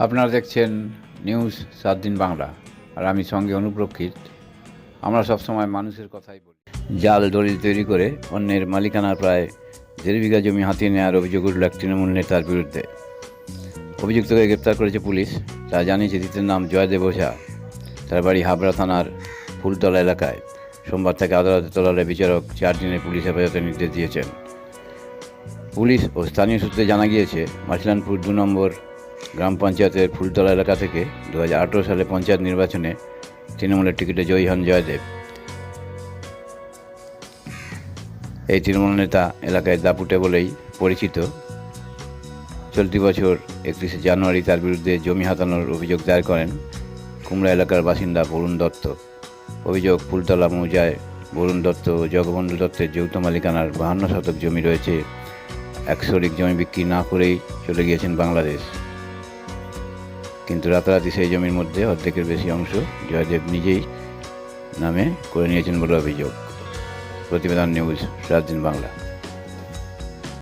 আপনারা দেখছেন নিউজ সাত দিন বাংলা। আর আমি সঙ্গে অনুপ্রক্ষিত। আমরা সবসময় মানুষের কথাই বলি। জাল দলিল তৈরি করে অন্যের মালিকানার প্রায় দেড় বিঘা জমি হাতিয়ে নেওয়ার অভিযোগ উঠল এক তৃণমূল নেতার বিরুদ্ধে। অভিযুক্তকে গ্রেপ্তার করেছে পুলিশ। তা জানিয়েছে দ্বিতীয় নাম জয়দেব ওঝা। তার বাড়ি হাবড়া থানার ফুলতলা এলাকায়। সোমবার থেকে আদালতে তোলালে বিচারক চার দিনের পুলিশ হেফাজতের নির্দেশ দিয়েছেন। পুলিশ ও স্থানীয় সূত্রে জানা গিয়েছে, মাছলানপুর দু নম্বর গ্রাম পঞ্চায়েতের ফুলতলা এলাকা থেকে দু হাজার আঠেরো সালে পঞ্চায়েত নির্বাচনে তৃণমূলের টিকিটে জয়ী হন জয়দেব। এই তৃণমূল নেতা এলাকায় দাপুটে বলেই পরিচিত। চলতি বছর একত্রিশে জানুয়ারি তার বিরুদ্ধে জমি হাতানোর অভিযোগ দায়ের করেন কুমড়া এলাকার বাসিন্দা বরুণ দত্ত। অভিযোগ, ফুলতলা মৌজায় বরুণ দত্ত ও জগবন্ধু দত্তের যৌথ মালিকানার বাহান্ন শতক জমি রয়েছে। এক শরিক জমি বিক্রি না করেই চলে গিয়েছেন বাংলাদেশ। কিন্তু রাতারাতি সেই জমির মধ্যে অর্ধেকের বেশি অংশ জয়দেব নিজেই নামে করে নিয়েছেন বলে অভিযোগ। প্রতিবেদন নিউজ, সাত বাংলা।